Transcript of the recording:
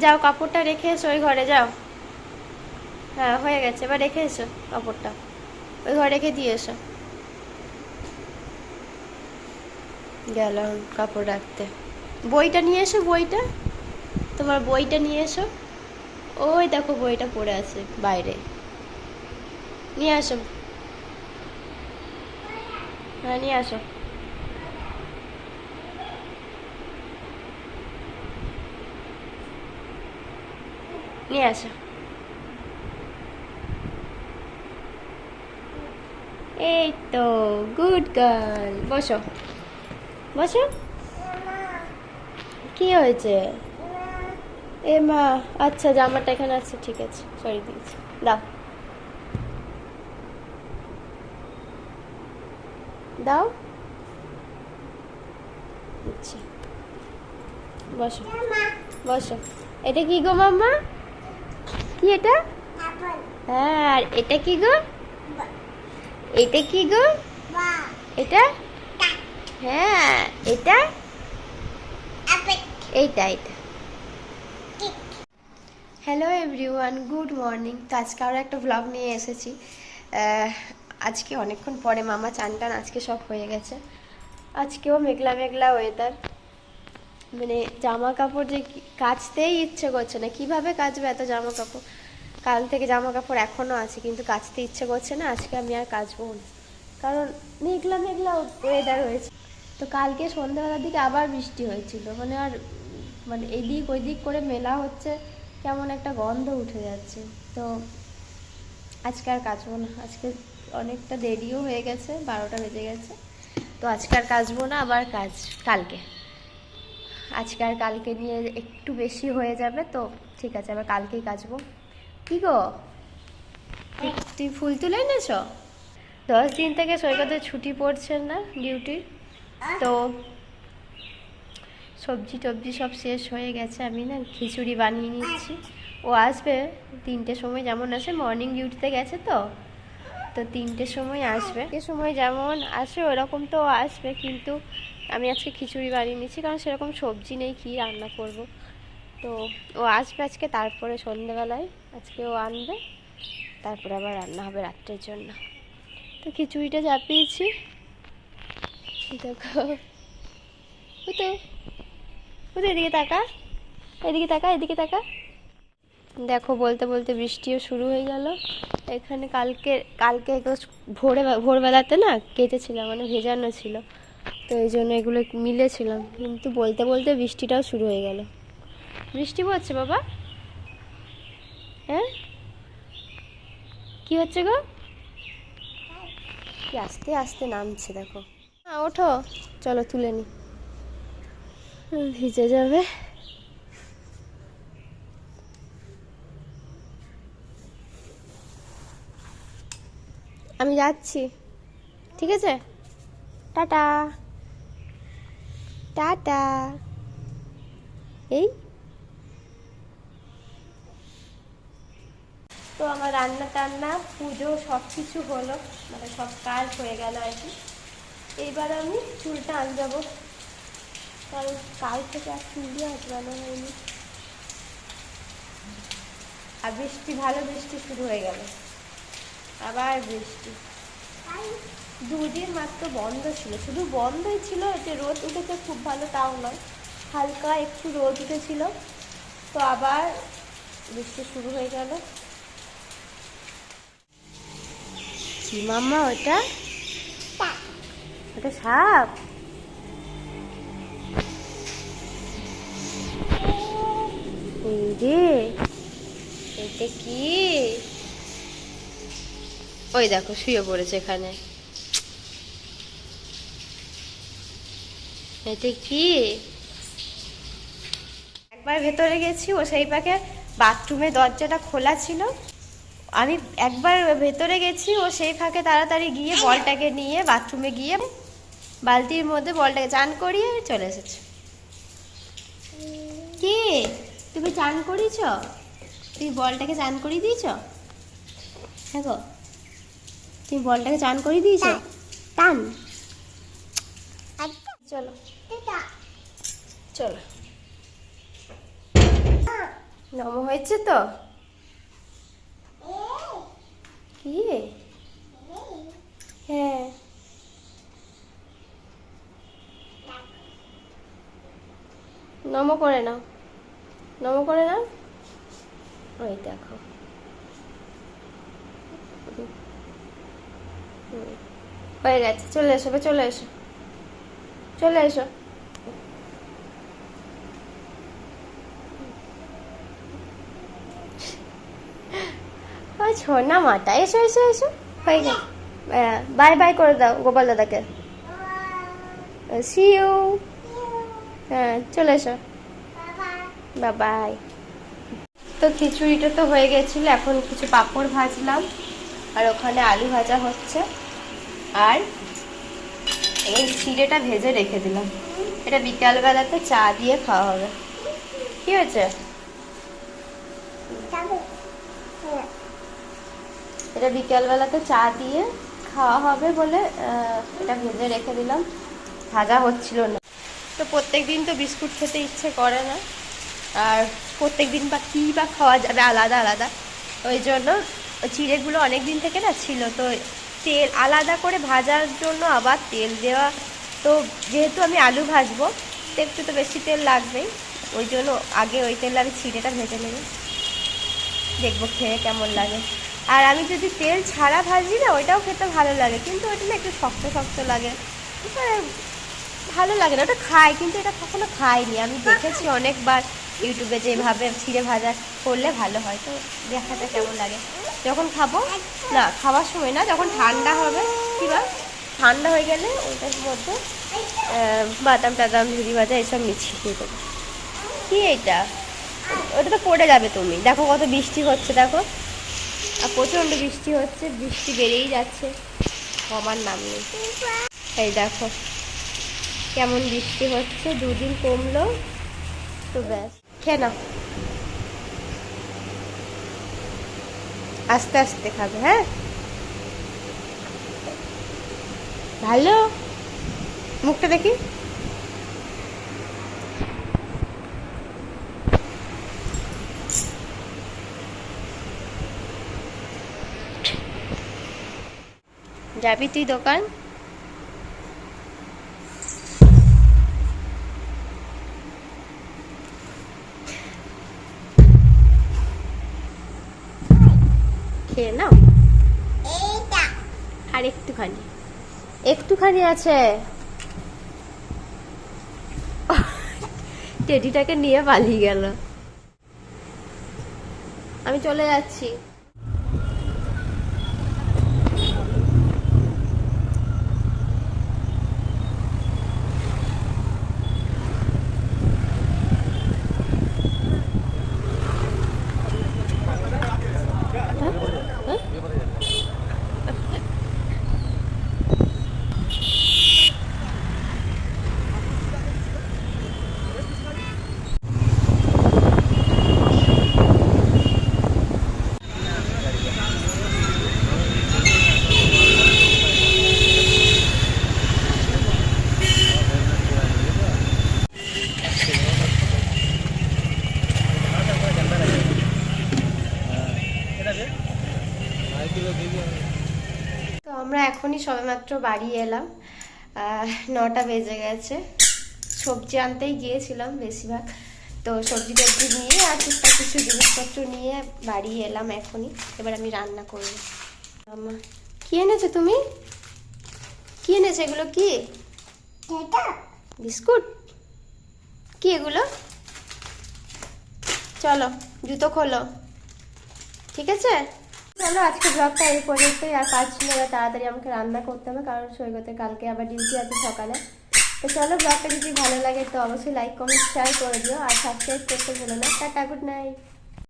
যাও, কাপড়টা রেখে এসো, ওই ঘরে যাও। হ্যাঁ হয়ে গেছে, এবার রেখে এসো কাপড়টা। ওই ঘরে রেখে দিয়ে এসো। গেলাম কাপড় রাখতে। বইটা নিয়ে এসো, বইটা। তোমার বইটা নিয়ে এসো। ওই দেখো, বইটা পড়ে আছে বাইরে। নিয়ে আসো। হ্যাঁ নিয়ে আসো। নিয়ে আসো। এই তো গুড গার্ল বসো। বসো। কি হয়েছে? এ মা আচ্ছা জামাটা এখানে আছে, ঠিক আছে সরি দিয়েছি। দাও। দাও। আচ্ছা বসো। বসো। এটা কি গো মাম্মা? কি এটা? হ্যাঁ আর এটা কি গো? এটা কি গো? এটা? হ্যাঁ এটা? এইটা এইটা। হ্যালো এভরিওয়ান গুড মর্নিং তো আজকে আরও একটা ভ্লগ নিয়ে এসেছি। আজকে অনেকক্ষণ পরে মামা চান টান আজকে সব হয়ে গেছে। আজকেও মেঘলা মেঘলা ওয়েদার মানে জামা কাপড় যে কাচতেই ইচ্ছে করছে না। কীভাবে কাচবে এত জামা কাপড় কাল থেকে জামা কাপড় এখনও আছে, কিন্তু কাচতে ইচ্ছে করছে না। আজকে আমি আর কাচবো না। কারণ মেঘলা মেঘলা ওয়েদার হয়েছে। তো কালকে সন্ধ্যাবেলার দিকে আবার বৃষ্টি হয়েছিল। মানে আর মানে এদিক ওইদিক করে মেলা হচ্ছে, কেমন একটা গন্ধ উঠে যাচ্ছে। তো আজকে আর কাচবো না। আজকে অনেকটা দেরিও হয়ে গেছে, বারোটা বেজে গেছে। তো আজকে আর কাচবো না, আবার কাজ কালকে। আজকে আর কালকে নিয়ে একটু বেশি হয়ে যাবে তো ঠিক আছে আবার কালকেই কাচবো। কি গো? তুই- ফুল তুলে এনেছ? দশ দিন থেকে সৈকতের ছুটি পড়ছে না ডিউটির তো সবজি টবজি সব শেষ হয়ে গেছে আমি না খিচুড়ি বানিয়ে নিচ্ছি। ও আসবে তিনটে সময় যেমন আসে মর্নিং ডিউটিতে গেছে তো। তো তিনটের সময় আসবে। এ সময় যেমন আসে ওরকম তো আসবে কিন্তু আমি আজকে খিচুড়ি বানিয়ে নিচ্ছি কারণ সেরকম সবজি নেই কী রান্না করব। তো ও আসবে আজকে তারপরে সন্ধেবেলায় আজকে ও আনবে তারপরে আবার রান্না হবে রাত্রের জন্য। তো খিচুড়িটা চাপিয়েছি। দেখো। ও তো ও তো এদিকে তাকা। এদিকে তাকা এদিকে তাকা। দেখো, বলতে বলতে বৃষ্টিও শুরু হয়ে গেল। এখানে কালকে কালকে এগুলো ভোরে, ভোরবেলাতে না কেটেছিলাম মানে ভেজানো ছিল। তো এই জন্য এগুলো মিলেছিলাম। কিন্তু বলতে বলতে বৃষ্টিটাও শুরু হয়ে গেল। বৃষ্টি পড়ছে বাবা? হ্যাঁ? কি হচ্ছে গো? কি আস্তে আস্তে নামছে, দেখো। না ওঠো। চলো তুলে নি। ভিজে যাবে। আমি যাচ্ছি। ঠিক আছে? টাটা। টাটা। এই। তো আমার রান্না টান্না, পুজো সব কিছু হলো মানে সব কাজ হয়ে গেল আর কি। এইবার আমি চুলটা আনজাবো। কারণ কাল থেকে আর চুল দিয়ে আঁচড়ানো হয়নি। আর বৃষ্টি, ভালো বৃষ্টি শুরু হয়ে গেল। আবার বৃষ্টি। দুদিন মাত্র বন্ধ ছিল। শুধু বন্ধই ছিল যে রোদ উঠেছে খুব ভালো, তাও নয়। হালকা একটু রোদ উঠেছিল, তো আবার বৃষ্টি শুরু হয়ে গেল। মাম্মা ওটা? ওটা সাপ? এই রে, এটা কি? ওই দেখো শুয়ে পড়েছে এখানে। এটা কি? একবার ভেতরে গেছি ও সেই পাকে বাথরুমের দরজাটা খোলা ছিল। আমি একবার ভেতরে গেছি ও সেই ফাঁকে তাড়াতাড়ি গিয়ে বলটাকে নিয়ে বাথরুমে গিয়ে বালতির মধ্যে বলটাকে চান করিয়ে চলে এসেছে। কি? তুমি চান করিয়েছ? তুমি বলটাকে চান করিয়ে দিয়েছ? হ্যাঁ গো তুমি বলটাকে চান করিয়ে দিয়েছ? টান। চলো। চলো। নম হয়েছে তো? কি? হ্যাঁ। নম করে নাও। নম করে নাও। ওই দেখো। হয়ে গেছে চলে এসো বে, চলে এসো। চলে এসো। ছোনা মাটা এসো এসো এসো। হয়ে গেছে। বাই বাই করে দাও গোপাল দাদাকে। সি হ্যাঁ চলে এসো। বাই তো খিচুড়িটা তো হয়ে গেছিল এখন কিছু পাঁপড় ভাজলাম। আর ওখানে আলু ভাজা হচ্ছে। আর এই চিড়েটা ভেজে রেখে দিলাম। এটা বিকালবেলাতে চা দিয়ে খাওয়া হবে। কি হয়েছে? এটা বিকালবেলাতে চা দিয়ে খাওয়া হবে বলে এটা ভেজে রেখে দিলাম। ভাজা হচ্ছিল না। তো প্রত্যেক দিন তো বিস্কুট খেতে ইচ্ছে করে না। আর প্রত্যেক দিন বা কী বা খাওয়া যাবে আলাদা আলাদা। ওই জন্য চিড়েগুলো অনেক দিন থেকে না ছিল, তো তেল আলাদা করে ভাজার জন্য আবার তেল দেওয়া, তো যেহেতু আমি আলু ভাজবো, তো একটু তো বেশি তেল লাগবেই, ওই জন্য আগে ওই তেলে আমি চিড়েটা ভেজে নেব। দেখব খেয়ে কেমন লাগে। আর আমি যদি তেল ছাড়া ভাজি না, ওইটাও খেতে ভালো লাগে, কিন্তু ওইটা না একটু শক্ত শক্ত লাগে। ভালো লাগে না, ওটা খাই কিন্তু এটা কখনো খাইনি। আমি দেখেছি অনেকবার ইউটিউবে যেভাবে ছিঁড়ে ভাজা করলে ভালো হয়। তো দেখা যাক কেমন লাগে? যখন খাব, না, খাওয়ার সময় না, যখন ঠান্ডা হবে, কি বা ঠান্ডা হয়ে গেলে ওইটার মধ্যে বাদাম টাদাম ঝুড়ি ভাজা এসব মিছিয়ে দেবো। কি এইটা ওটা তো পড়ে যাবে তুমি। দেখো কত বৃষ্টি হচ্ছে, দেখো। আর প্রচণ্ড বৃষ্টি হচ্ছে, বৃষ্টি বেড়েই যাচ্ছে। কমার নাম নেই। এই দেখো, কেমন বৃষ্টি হচ্ছে, দুদিন কমলো, তো ব্যাস। খেয়ে আস্তে আস্তে খাবে হ্যাঁ? ভালো? মুখটা দেখি। যাবি তুই দোকান? খেয়ে নাও। আর একটুখানি। একটুখানি আছে। টেডিটাকে নিয়ে পালিয়ে গেল। আমি চলে যাচ্ছি তো আমরা এখনই সবেমাত্র বাড়ি এলাম। নটা বেজে গেছে। সবজি আনতেই গিয়েছিলাম বেশিরভাগ। তো সবজি টবজি নিয়ে আর টুকটাক কিছু জিনিসপত্র নিয়ে বাড়ি এলাম এখনই। এবার আমি রান্না করব। আমা কি এনেছো তুমি? কি এনেছো এগুলো কি? বিস্কুট? কি এগুলো? চলো জুতো খোলো। ঠিক আছে? চলো আজকে ব্লগটা এই পর্যন্তই, আর ছিল এবার তাড়াতাড়ি আমাকে রান্না করতে হবে, কারণ সৈকতে কালকে আবার ডিউটি আছে সকালে। তো চলো ব্লগটা যদি ভালো লাগে, তো অবশ্যই লাইক কমেন্ট শেয়ার করে দিও, আর সাবস্ক্রাইব করতে ভুলো না। Tata good night